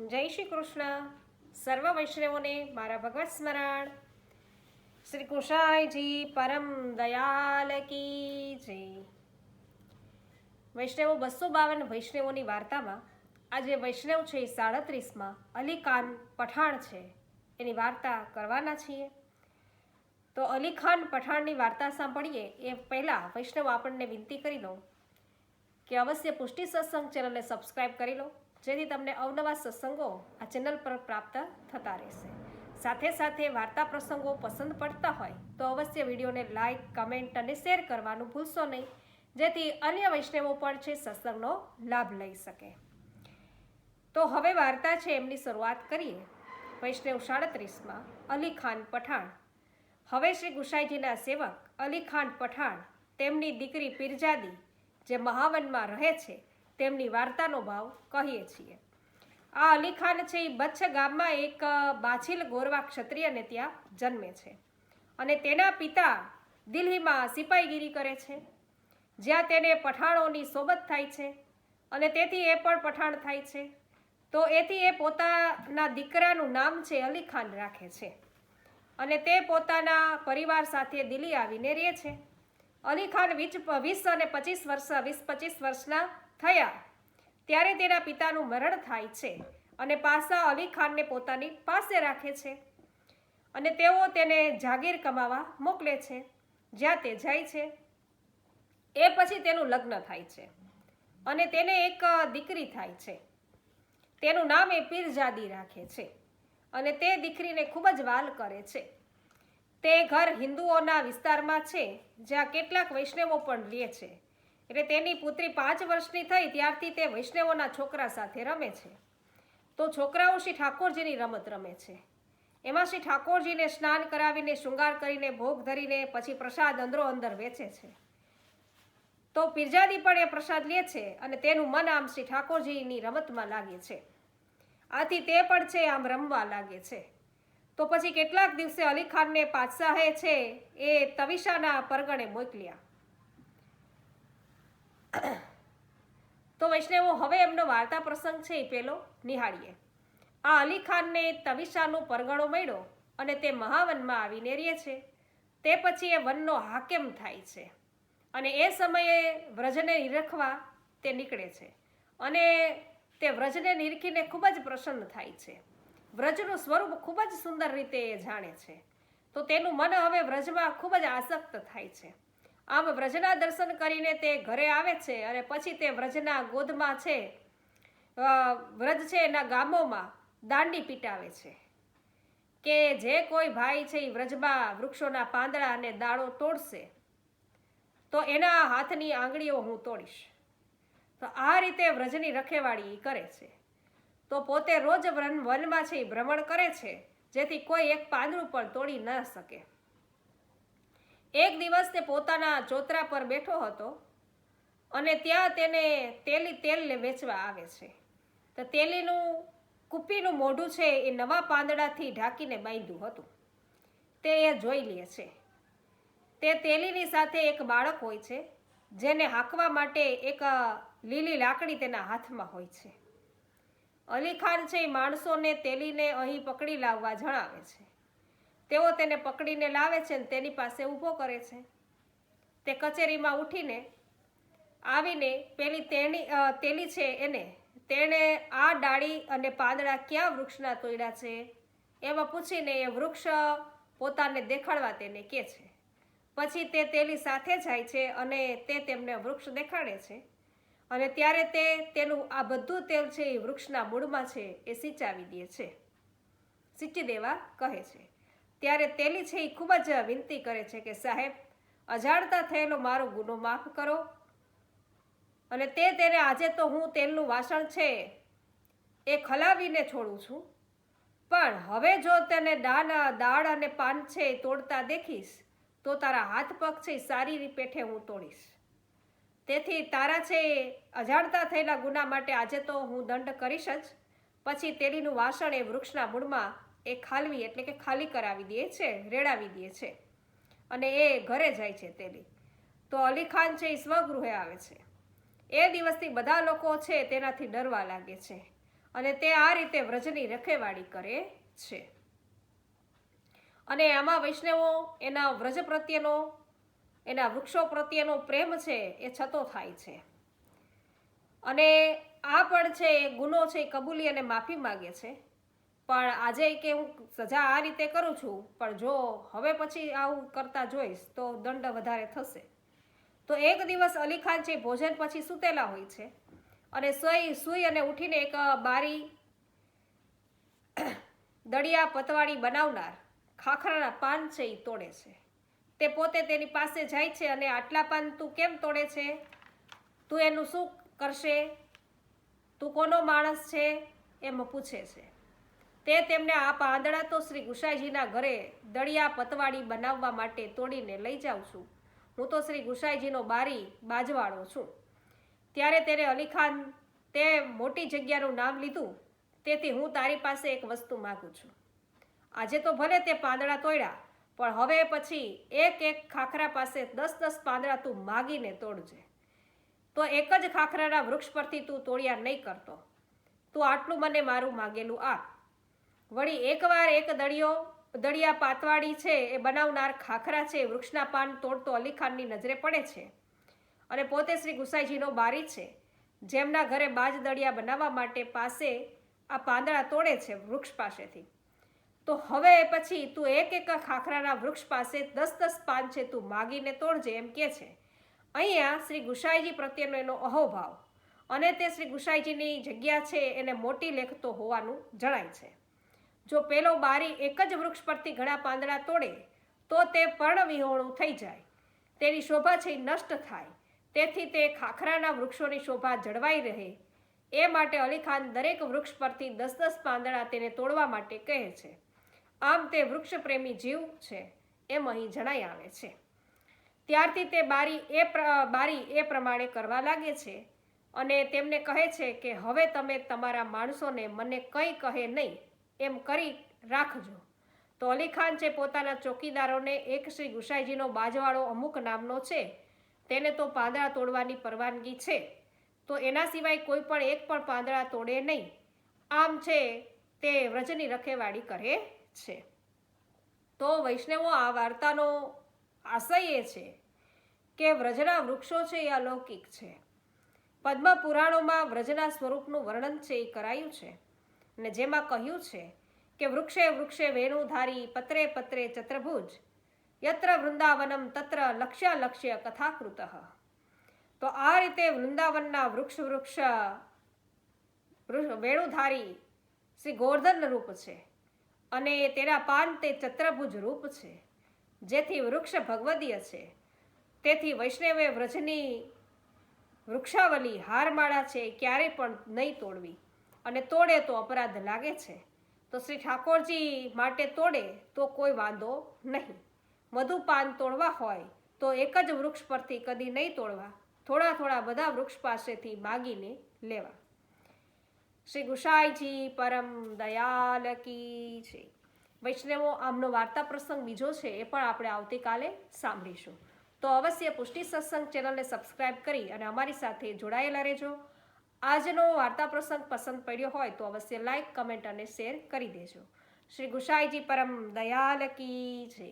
જય શ્રી કૃષ્ણ. સર્વ વૈષ્ણવોને મારા ભગવત સ્મરણ. શ્રી કૃષાયજી પરમ દયાલ કી જય. વૈષ્ણવો બસો બાવન વૈષ્ણવોની વાર્તામાં આજે વૈષ્ણવ છે એ સાડત્રીસમાં અલી ખાન પઠાણ છે. એની વાર્તા કરવાના છીએ. તો અલી ખાન પઠાણની વાર્તા સાંભળીએ. એ પહેલાં વૈષ્ણવ આપણને વિનંતી કરી લો કે અવશ્ય પુષ્ટિ સત્સંગ ચેનલને સબસ્ક્રાઈબ કરી લો. જેથી તમને અવનવા સત્સંગો આ ચેનલ પર પ્રાપ્ત થતા રહેશે. સાથે સાથે વાર્તા પ્રસંગો પસંદ પડતા હોય તો અવશ્ય વિડીયોને લાઇક કમેન્ટ અને શેર કરવાનું ભૂલશો નહીં. જેથી અન્ય વૈષ્ણવો પણ છે સત્સંગનો લાભ લઈ શકે. તો હવે વાર્તા છે એમની શરૂઆત કરીએ. વૈષ્ણવ સાડત્રીસમાં અલી ખાન પઠાણ. હવે શ્રી ગુસાઈજીના સેવક અલી ખાન પઠાણ તેમની દીકરી પીરજાદી જે મહાવનમાં રહે છે તેમની વાર્તાનો ભાવ કહીએ છીએ. આ અલીખાન છે એ બચ્છ ગામમાં એક બાછીલ ગોરવા ક્ષત્રિયને ત્યાં જન્મે છે. અને તેના પિતા દિલ્હીમાં સિપાહીગીરી કરે છે. જ્યાં તેને પઠાણોની સોબત થાય છે અને તેથી એ પણ પઠાણ થાય છે. તો એથી એ પોતાના દીકરાનું નામ છે અલી ખાન રાખે છે. અને તે પોતાના પરિવાર સાથે દિલ્હી આવીને રહે છે. અલી ખાન વીસ વીસ અને પચીસ વર્ષ, વીસ પચીસ વર્ષના થયા. ત્યારે તેના પિતાનું મરણ થાય છે અને પાસા અલી ખાનને પોતાની પાસે રાખે છે અને તેઓ તેને જાગીર કમાવા મોકલે છે, જ્યાં તે જાય છે. એ પછી તેનું લગ્ન થાય છે અને તેને એક દીકરી થાય છે. તેનું નામ એ પીરજાદી રાખે છે અને તે દીકરીને ખૂબ જ વાલ કરે છે. તે ઘર હિન્દુઓના વિસ્તારમાં છે, જ્યાં કેટલાક વૈષ્ણવો પણ રહે છે. એટલે તેની પુત્રી પાંચ વર્ષની થઈ ત્યારથી તે વૈષ્ણવોના છોકરા સાથે રમે છે. તો છોકરાઓ શ્રી ઠાકોરજીની રમત રમે છે. એમાં શ્રી ઠાકોરજીને સ્નાન કરાવીને શૃંગાર કરીને ભોગ ધરીને પછી પ્રસાદ અંદરો અંદર વેચે છે. તો પીરજાદી પણ એ પ્રસાદ લે છે અને તેનું મન આમ શ્રી ઠાકોરજીની રમતમાં લાગે છે. આથી તે પણ છે આમ રમવા લાગે છે. તો પછી કેટલાક દિવસે અલી ખાનને પાતશાહે છે એ તવિશાના પરગણે મોકલ્યા. તો વૈષ્ણવો, હવે એમનો વાર્તા પ્રસંગ છે એ પેલો નિહાળીએ. આ અલી ખાનને તવિશાનો પરગણો મળ્યો અને તે મહાવનમાં આવીને રહે છે. તે પછી એ વનનો હાકેમ થાય છે અને એ સમયે વ્રજને નિરખવા તે નીકળે છે અને તે વ્રજને નિરખીને ખૂબ જ પ્રસન્ન થાય છે. વ્રજનું સ્વરૂપ ખૂબ જ સુંદર રીતે એ જાણે છે. તો તેનું મન હવે વ્રજમાં ખૂબ જ આસક્ત થાય છે. આમ વ્રજના દર્શન કરીને તે ઘરે આવે છે અને પછી તે વ્રજના ગોદમાં છે વ્રજ છે એના ગામોમાં દાંડી પીટાવે છે. કે જે કોઈ ભાઈ છે એ વ્રજમાં વૃક્ષોના પાંદડા અને દાળો તોડશે, તો એના હાથની આંગળીઓ હું તોડીશ. તો આ રીતે વ્રજની રખેવાળી કરે છે. તો પોતે રોજ વનમાં છે એ ભ્રમણ કરે છે, જેથી કોઈ એક પાંદડું પણ તોડી ન શકે. એક દિવસ તે પોતાના ચોતરા પર બેઠો હતો અને ત્યાં તેને તેલી તેલ વેચવા આવે છે. તો તેલીનું, કુપ્પીનું મોઢું છે એ નવા પાંદડાથી ઢાંકીને બાંધ્યું હતું. તે એ જોઈ લે છે. તે તેલીની સાથે એક બાળક હોય છે, જેને હાંકવા માટે એક લીલી લાકડી તેના હાથમાં હોય છે. અલી ખાન છે એ માણસોને તેલીને અહીં પકડી લાવવા જણાવે છે. તેઓ તેને પકડીને લાવે છે ને તેની પાસે ઊભો કરે છે. તે કચેરીમાં ઉઠીને આવીને પેલી તેણી તેલી છે એને, તેણે આ ડાળી અને પાંદડા ક્યાં વૃક્ષના તોડ્યા છે? એમાં પૂછીને એ વૃક્ષ પોતાને દેખાડવા તેને કહે છે. પછી તે તેલી સાથે જાય છે અને તે તેમને વૃક્ષ દેખાડે છે. અને ત્યારે તે તેનું આ બધું તેલ છે એ વૃક્ષના મૂળમાં છે એ સિંચાવી દે છે. સિંચી દેવા કહે છે. ત્યારે તેલી છે એ ખૂબ જ વિનંતી કરે છે કે, સાહેબ, અજાણતા થયેલો મારો ગુનો માફ કરો. અને તે તેને, આજે તો હું તેલનું વાસણ છે એ ખલાવીને છોડું છું, પણ હવે જો તેને દાન, દાળ અને પાન છે એ તોડતા દેખીશ, તો તારા હાથ પગ છે સારી પેઠે હું તોડીશ. તેથી તારા છે અજાણતા થયેલા ગુના માટે આજે તો હું દંડ કરીશ જ. પછી તેલીનું વાસણ એ વૃક્ષના મૂળમાં એ ખાલવી એટલે કે ખાલી કરાવી દે છે, રેડાવી દે છે. અને એ ઘરે જાય છે તેલી તો અલી ખાન છે એ સ્વગૃહે આવે છે. એ દિવસથી બધા લોકો છે તેનાથી ડરવા લાગે છે. અને તે આ રીતે વ્રજની રખેવાળી કરે છે. અને આમાં વૈષ્ણવો એના વ્રજ પ્રત્યેનો, એના વૃક્ષો પ્રત્યેનો પ્રેમ છે એ છતો થાય છે. અને આ પણ છે એ ગુનો છે એ કબૂલી અને માફી માગે છે. પણ આજે કે હું સજા આ રીતે કરું છું, પણ જો હવે પછી આવું કરતા જોઈશ, તો દંડ વધારે થશે. તો એક દિવસ અલી ખાન ભોજન પછી સૂતેલા હોય છે અને સોઈ સૂઈ અને ઉઠીને એક બારી દળિયા પતવાળી બનાવનાર ખાખરાના પાન છે એ તોડે છે. તે પોતે તેની પાસે જાય છે અને આટલા પાન તું કેમ તોડે છે? તું એનું શું કરશે? તું કોનો માણસ છે? એમ પૂછે છે. તે તેમને આ પાંદડા તો શ્રી ગુસાઈજીના ઘરે દળિયા પતવાળી બનાવવા માટે તોડીને લઈ જાઉં છું. હું તો શ્રી ગુસાઈજીનો બારી બાજવાળો છું. ત્યારે તેને અલીખાન તે મોટી જગ્યાનું નામ લીધું. તેથી હું તારી પાસે એક વસ્તુ માગું છું. આજે તો ભલે તે પાંદડા તોડ્યા, પણ હવે પછી એક એક ખાખરા પાસે દસ દસ પાંદડા તું માગીને તોડજે. તો એક જ ખાખરાના વૃક્ષ પરથી તું તોડ્યા નહીં કરતો. તું આટલું મને મારું માગેલું આપ. વળી એકવાર એક દળિયો, દળિયા પાતવાડી છે એ બનાવનાર ખાખરા છે, વૃક્ષના પાન તોડતો અલીખાનની નજરે પડે છે. અને પોતે શ્રી ગુસાઈજીનો બારી છે. જેમના ઘરે બાજ દળિયા બનાવવા માટે પાસે આ પાંદડા તોડે છે વૃક્ષ પાસેથી. તો હવે પછી તું એક એક ખાખરાના વૃક્ષ પાસે દસ દસ પાન છે તું માગીને તોડજે એમ કે છે. અહીંયા શ્રી ગુસાઈજી પ્રત્યેનો એનો અહોભાવ. અને તે શ્રી ગુસાઈજીની જગ્યા છે એને મોટી લેખતો હોવાનું જણાય છે. જો પેલો બારી એક જ વૃક્ષ પરથી ઘણા પાંદડા તોડે, તો તે પર્ણવિહોણું થઈ જાય. તેની શોભા છે નષ્ટ થાય. તેથી તે ખાખરાના વૃક્ષોની શોભા જળવાઈ રહે. એ માટે અલીખાન દરેક વૃક્ષ પરથી દસ દસ પાંદડા તેને તોડવા માટે કહે છે. આમ તે વૃક્ષ પ્રેમી જીવ છે એમ અહીં જણાઈ આવે છે. ત્યારથી તે બારી એ બારી એ પ્રમાણે કરવા લાગે છે અને તેમને કહે છે કે હવે તમે તમારા માણસોને મને કંઈ કહે નહીં એમ કરી રાખજો. તો અલી ખાન છે પોતાના ચોકીદારોને એક શ્રી ગુસાઈજીનો બાજવાળો અમુક નામનો છે. તેને તો પાંદડા તોડવાની પરવાનગી છે. તો એના સિવાય કોઈ પણ એક પણ પાંદડા તોડે નહીં. આમ છે તે વ્રજની રખેવાળી કરે છે. તો વૈષ્ણવો આ વાર્તાનો આશય એ છે કે વ્રજના વૃક્ષો છે એ અલૌકિક છે. પદ્મ પુરાણોમાં વ્રજના સ્વરૂપનું વર્ણન છે એ કરાયું છે. અને જેમાં કહ્યું છે કે વૃક્ષે વૃક્ષે વેણુધારી, પત્રે પત્રે ચત્રભુજ, યત્ર વૃંદાવનમ તત્ર લક્ષ્ય લક્ષ્ય કથાકૃત. તો આ રીતે વૃંદાવનના વૃક્ષ વૃક્ષ વેણુધારી શ્રી ગોર્ધન રૂપ છે અને તેના પાન તે ચત્રભુજ રૂપ છે. જેથી વૃક્ષ ભગવદીય છે. તેથી વૈષ્ણવે વ્રજની વૃક્ષાવલી હારમાળા છે ક્યારેય પણ નહીં તોડવી. અને તોડે તો અપરાધ લાગે છે. તો શ્રી ઠાકોરજી માટે તોડે તો કોઈ વાંધો નહીં. વધુ પાન તોડવા હોય તો એક જ વૃક્ષ પરથી કદી નહીં તોડવા. થોડા થોડા બધા વૃક્ષ પાસેથી માગીને લેવા. શ્રી ગુસાઈજી પરમ દયાલ કી છે. વૈષ્ણવો, આમનો વાર્તા પ્રસંગ બીજો છે એ પણ આપણે આવતીકાલે સાંભળીશું. તો અવશ્ય પુષ્ટિ સત્સંગ ચેનલને સબસ્ક્રાઇબ કરી અને અમારી સાથે જોડાયેલા રહેજો. આજનો વાર્તા પ્રસંગ પસંદ પડ્યો હોય તો અવશ્ય લાઈક, કમેન્ટ અને શેર કરી દેજો. શ્રી ગુસાઈજી પરમ દયાલ કી જય.